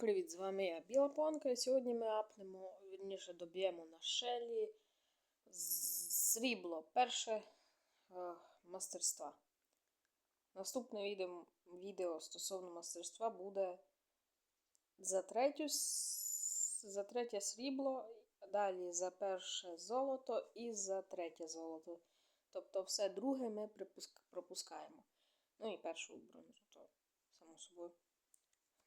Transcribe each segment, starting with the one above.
Привіт, з вами я Біла Понка, і сьогодні ми апнемо, вірніше доб'ємо на шелі срібло перше е, мастерства. Наступне відео, відео стосовно мастерства буде за, третю, за третє срібло, далі за перше золото і за третє золото. Тобто все друге ми пропускаємо. Ну і першу бронзу, то само собою.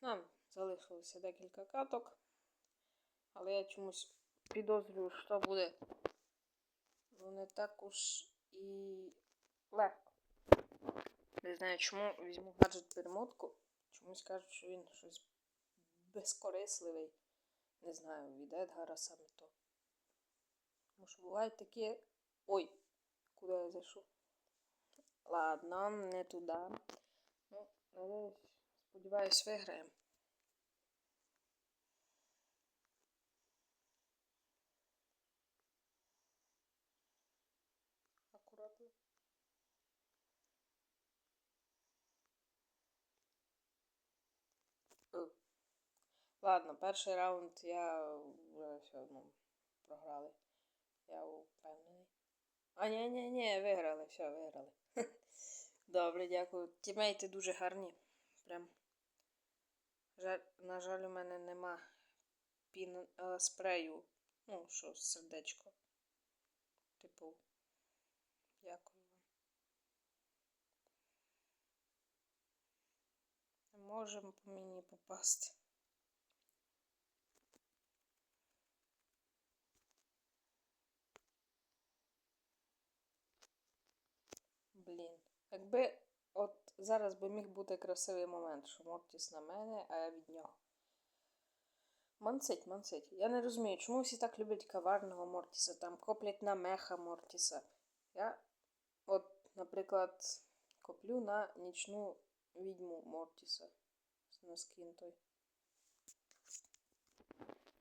Нам залишилося декілька каток, але я чомусь підозрюю, що буде ну, не так уж і легко. Не знаю, чому візьму гаджет перемотку. Чомусь кажуть, що він щось безкорисливий. Не знаю, від Едгара саме то. Тому що бувають такі. Ой, куди я зайшов? Ладно, не туди. Ну, надіюсь, сподіваюсь, виграємо. Акуратно. Ладно, перший раунд я вже все одно програли. Я впевнений. А, ні, ні, ні, виграли, все, виграли. Добре, дякую. Тімейти дуже гарні. Прям. Жаль, на жаль, у мене нема пін е, спрею. Ну, що, сердечко. Типу. Дякую вам. Можемо по мені попасти. Блін. Якби от зараз би міг бути красивий момент, що Мортіс на мене, а я від нього. Мансить, мансить. Я не розумію, чому всі так люблять каварного Мортіса, там коплять на меха Мортіса. Я, от, наприклад, коплю на нічну відьму Мортіса. На скін той.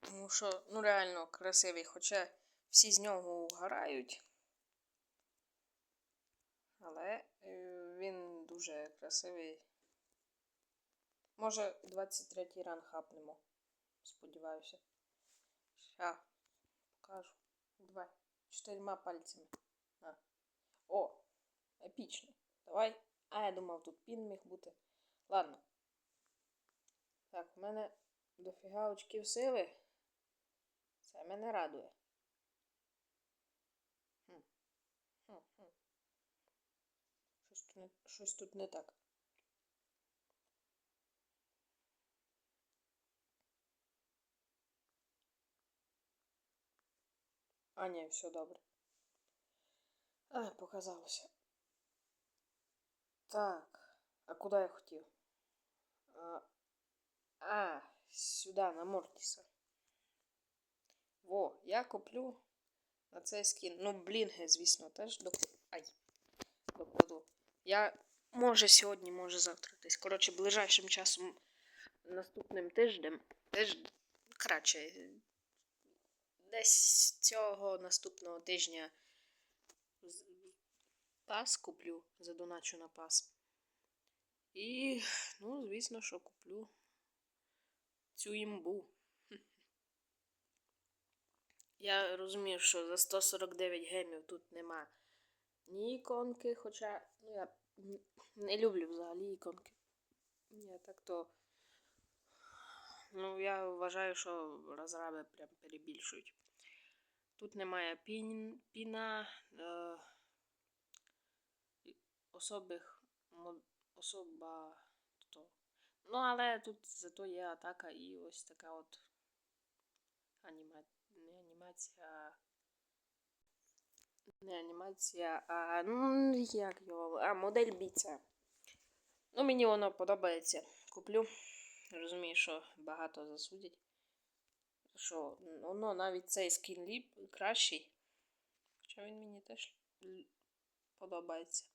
Тому що, ну реально красивий, хоча всі з нього вгорають. Але е, він дуже красивий. Може, 23-й ран хапнемо. Сподіваюся. Ща, покажу. Давай. Чотирма пальцями. На. О! Епічно. Давай. А, я думав, тут пін міг бути. Ладно. Так, у мене дофіга очків сили. Це мене радує. Хм. Хм, хм. Щось тут не, щось тут не так. А, ні, все добре. А, показалося. Так. А куди я хотів? А, а сюди, на Мортіса. Во, я куплю на цей скін. Ну, блінги, звісно, теж до... Ай. Докладу. Я може сьогодні, може завтра десь. Коротше, ближайшим часом наступним тижнем. Теж краще. Десь цього наступного тижня пас куплю, задоначу на пас. І, ну, звісно, що куплю цю імбу. Я розумію, що за 149 гемів тут нема ні іконки, хоча ну, я не люблю взагалі іконки. Я так то. Ну, я вважаю, що розраби прям перебільшують. Тут немає пін, піна, е, особих особа. То. Ну, але тут зато є атака і ось така от аніма... не анімація. Не анімація, а ну як його. А, модель бійця. Ну, мені воно подобається. Куплю. Розумію, що багато засудять. Що воно навіть цей скін ліп кращий. Хоча він мені теж подобається.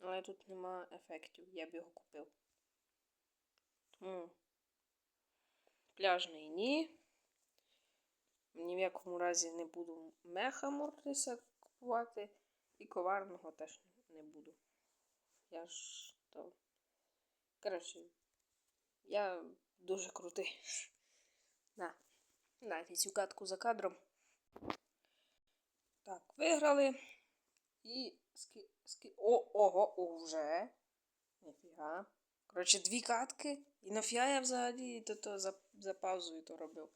Але тут нема ефектів, я б його купив. Тому пляжний ні. Ні в якому разі не буду меха Мортиса купувати. І коварного теж не буду. Я ж то. Коротше, я дуже крутий. На. Дайте цю катку за кадром. Так, виграли. І ски... ски... О, ого, уже. Ніфіга. Коротше, дві катки. І нафіга я взагалі то, то за, за паузою то робив.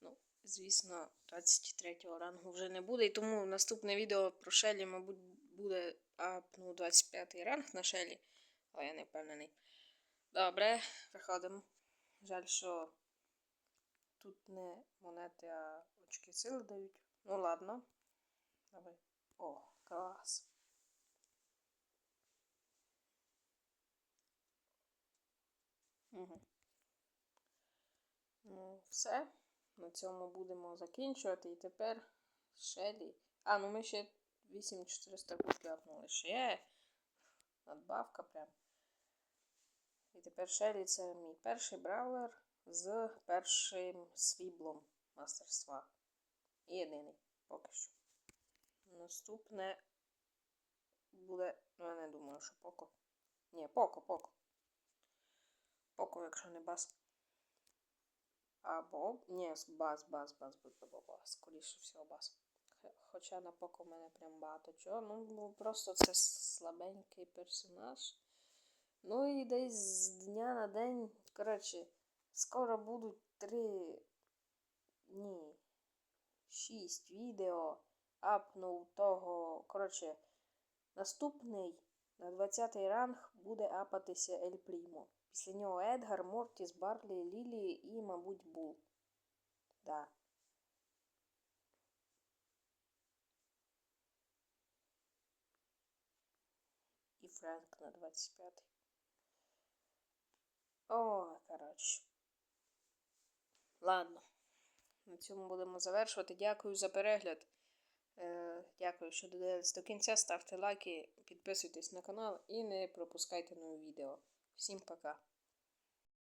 Ну, звісно, 23 рангу вже не буде. І тому наступне відео про Шелі, мабуть, буде а, ну, 25 ранг на Шелі. Але я не впевнений. Добре, приходимо. Жаль, що тут не монети, а очки сили дають. Ну ладно. Давай. О, клас. Угу. Ну, все. На цьому будемо закінчувати. І тепер Шелі. А, ну ми ще 8400 кубків апнули. Ще. Надбавка прям. І тепер Шелі це мій перший бравлер з першим сріблом мастерства. І єдиний поки що. Наступне буде. Ну, я не думаю, що Поко. Ні, Поко, Поко. Поко, якщо не бас. Або. Ні, бас, бас, бас, бас. Скоріше всього бас. Хоча на Поко в мене прям багато чого. Ну, просто це слабенький персонаж. Ну і десь з дня на день. Коротше, скоро будуть три. Ні. Шість відео. Апнув того. Коротше, наступний на 20 ранг буде апатися Ель Прімо. Після нього Едгар, Мортіс, Барлі, Лілі і, мабуть, Бул. Да. І Френк на 25. О, коротше. Ладно. На цьому будемо завершувати. Дякую за перегляд. Е, дякую, що додивились до кінця. Ставте лайки, підписуйтесь на канал і не пропускайте нові відео. Всім пока!